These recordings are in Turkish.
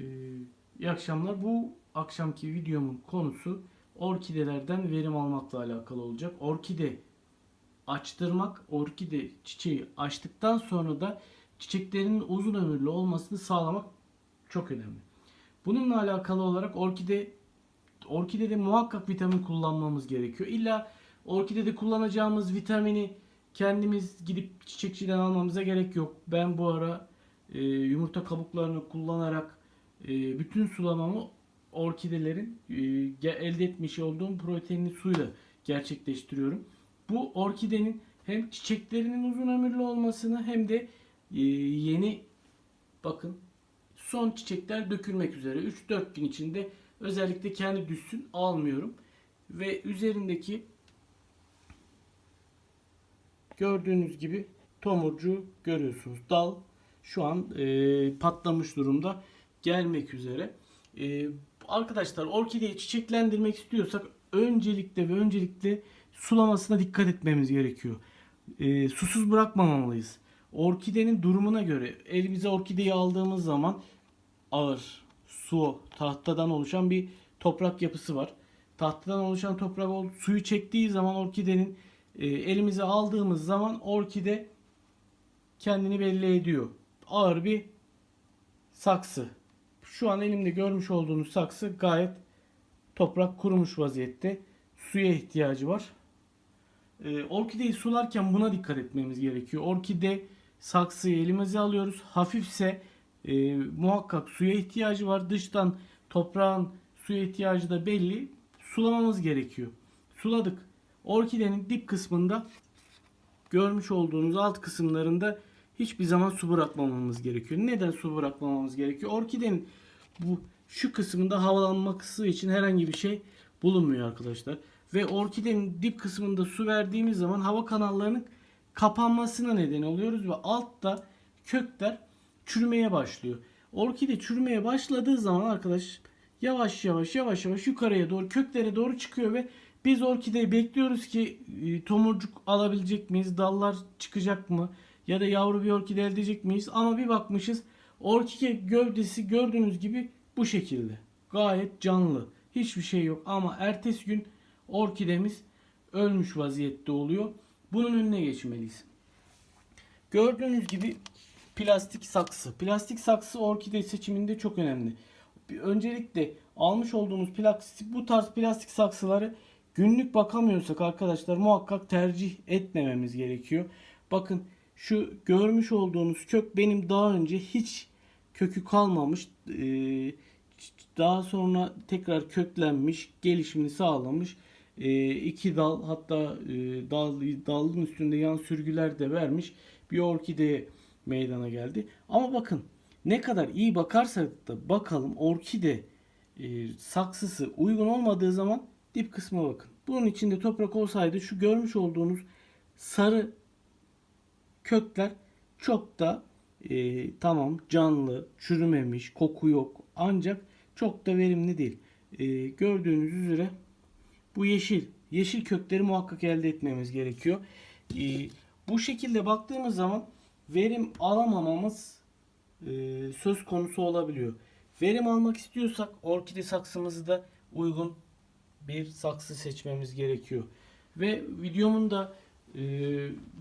Ee, iyi akşamlar. Bu akşamki videomun konusu orkidelerden verim almakla alakalı olacak. Orkide açtırmak, orkide çiçeği açtıktan sonra da çiçeklerinin uzun ömürlü olmasını sağlamak çok önemli. Bununla alakalı olarak orkide orkidede muhakkak vitamin kullanmamız gerekiyor. İlla orkidede kullanacağımız vitamini kendimiz gidip çiçekçiden almamıza gerek yok. Ben bu ara e, yumurta kabuklarını kullanarak e, bütün sulamamı orkidelerin e, elde etmiş olduğum proteinli suyla gerçekleştiriyorum. Bu orkidenin hem çiçeklerinin uzun ömürlü olmasını hem de e, yeni bakın son çiçekler dökülmek üzere 3-4 gün içinde özellikle kendi düşsün almıyorum ve üzerindeki gördüğünüz gibi tomurcu görüyorsunuz. Dal şu an e, patlamış durumda gelmek üzere. E, arkadaşlar orkideyi çiçeklendirmek istiyorsak öncelikle ve öncelikle sulamasına dikkat etmemiz gerekiyor. E, susuz bırakmamalıyız. Orkidenin durumuna göre elimize orkideyi aldığımız zaman ağır, su, tahtadan oluşan bir toprak yapısı var. Tahtadan oluşan toprak suyu çektiği zaman orkidenin e, elimize aldığımız zaman orkide kendini belli ediyor. Ağır bir saksı. Şu an elimde görmüş olduğunuz saksı gayet toprak kurumuş vaziyette. Suya ihtiyacı var. E, orkideyi sularken buna dikkat etmemiz gerekiyor. Orkide saksıyı elimize alıyoruz. Hafifse e, muhakkak suya ihtiyacı var. Dıştan toprağın suya ihtiyacı da belli. Sulamamız gerekiyor. Suladık. Orkidenin dip kısmında görmüş olduğunuz alt kısımlarında hiçbir zaman su bırakmamamız gerekiyor. Neden su bırakmamamız gerekiyor? Orkidenin bu şu kısmında havalanması için herhangi bir şey bulunmuyor arkadaşlar. Ve orkidenin dip kısmında su verdiğimiz zaman hava kanallarının kapanmasına neden oluyoruz ve altta kökler çürümeye başlıyor. Orkide çürümeye başladığı zaman arkadaş yavaş yavaş yavaş yavaş yukarıya doğru köklere doğru çıkıyor ve biz orkideyi bekliyoruz ki e, tomurcuk alabilecek miyiz? Dallar çıkacak mı? Ya da yavru bir orkide elde edecek miyiz? Ama bir bakmışız orkide gövdesi gördüğünüz gibi bu şekilde. Gayet canlı. Hiçbir şey yok ama ertesi gün orkidemiz ölmüş vaziyette oluyor. Bunun önüne geçmeliyiz. Gördüğünüz gibi plastik saksı. Plastik saksı orkide seçiminde çok önemli. Öncelikle almış olduğumuz plastik bu tarz plastik saksıları günlük bakamıyorsak arkadaşlar muhakkak tercih etmememiz gerekiyor. Bakın şu görmüş olduğunuz kök benim daha önce hiç kökü kalmamış. Ee, daha sonra tekrar köklenmiş, gelişimini sağlamış. Ee, iki dal hatta e, dal, dalın üstünde yan sürgüler de vermiş bir orkide meydana geldi. Ama bakın ne kadar iyi bakarsak da bakalım orkide e, saksısı uygun olmadığı zaman dip kısma bakın. Bunun içinde toprak olsaydı şu görmüş olduğunuz sarı kökler çok da e, tamam canlı, çürümemiş, koku yok ancak çok da verimli değil. E, gördüğünüz üzere bu yeşil. Yeşil kökleri muhakkak elde etmemiz gerekiyor. E, bu şekilde baktığımız zaman verim alamamamız e, söz konusu olabiliyor. Verim almak istiyorsak orkide saksımızı da uygun bir saksı seçmemiz gerekiyor. Ve videomun da e,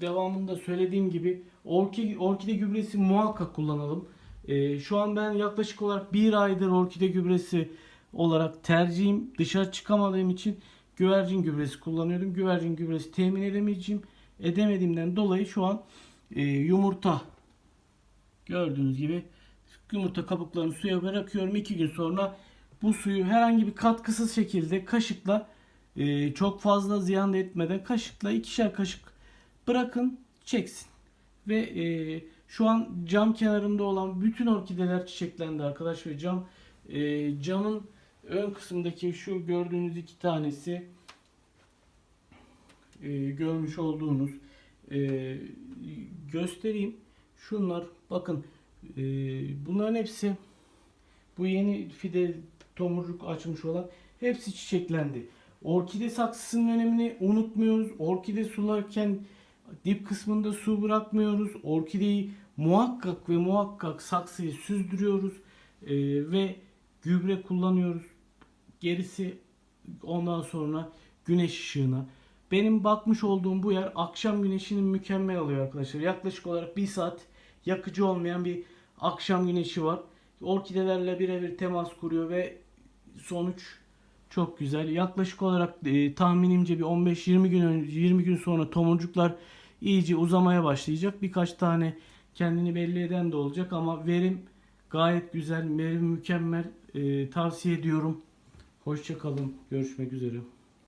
devamında söylediğim gibi orkide, orkide gübresi muhakkak kullanalım. E, şu an ben yaklaşık olarak bir aydır orkide gübresi olarak tercihim dışarı çıkamadığım için güvercin gübresi kullanıyordum. Güvercin gübresi temin edemeyeceğim. Edemediğimden dolayı şu an e, yumurta gördüğünüz gibi yumurta kabuklarını suya bırakıyorum. İki gün sonra bu suyu herhangi bir katkısız şekilde kaşıkla e, çok fazla ziyan etmeden kaşıkla ikişer kaşık bırakın çeksin. Ve e, şu an cam kenarında olan bütün orkideler çiçeklendi arkadaş ve cam e, camın ön kısımdaki şu gördüğünüz iki tanesi e, görmüş olduğunuz e, göstereyim. Şunlar bakın e, bunların hepsi bu yeni fide tomurcuk açmış olan hepsi çiçeklendi. Orkide saksısının önemini unutmuyoruz. Orkide sularken dip kısmında su bırakmıyoruz. Orkideyi muhakkak ve muhakkak saksıyı süzdürüyoruz. E, ve gübre kullanıyoruz. Gerisi ondan sonra güneş ışığına. Benim bakmış olduğum bu yer akşam güneşinin mükemmel alıyor arkadaşlar. Yaklaşık olarak bir saat yakıcı olmayan bir akşam güneşi var. Orkidelerle birebir temas kuruyor ve sonuç çok güzel. Yaklaşık olarak e, tahminimce bir 15-20 gün önce 20 gün sonra tomurcuklar iyice uzamaya başlayacak. Birkaç tane kendini belli eden de olacak ama verim gayet güzel, verim mükemmel. E, tavsiye ediyorum. Hoşça kalın. Görüşmek üzere.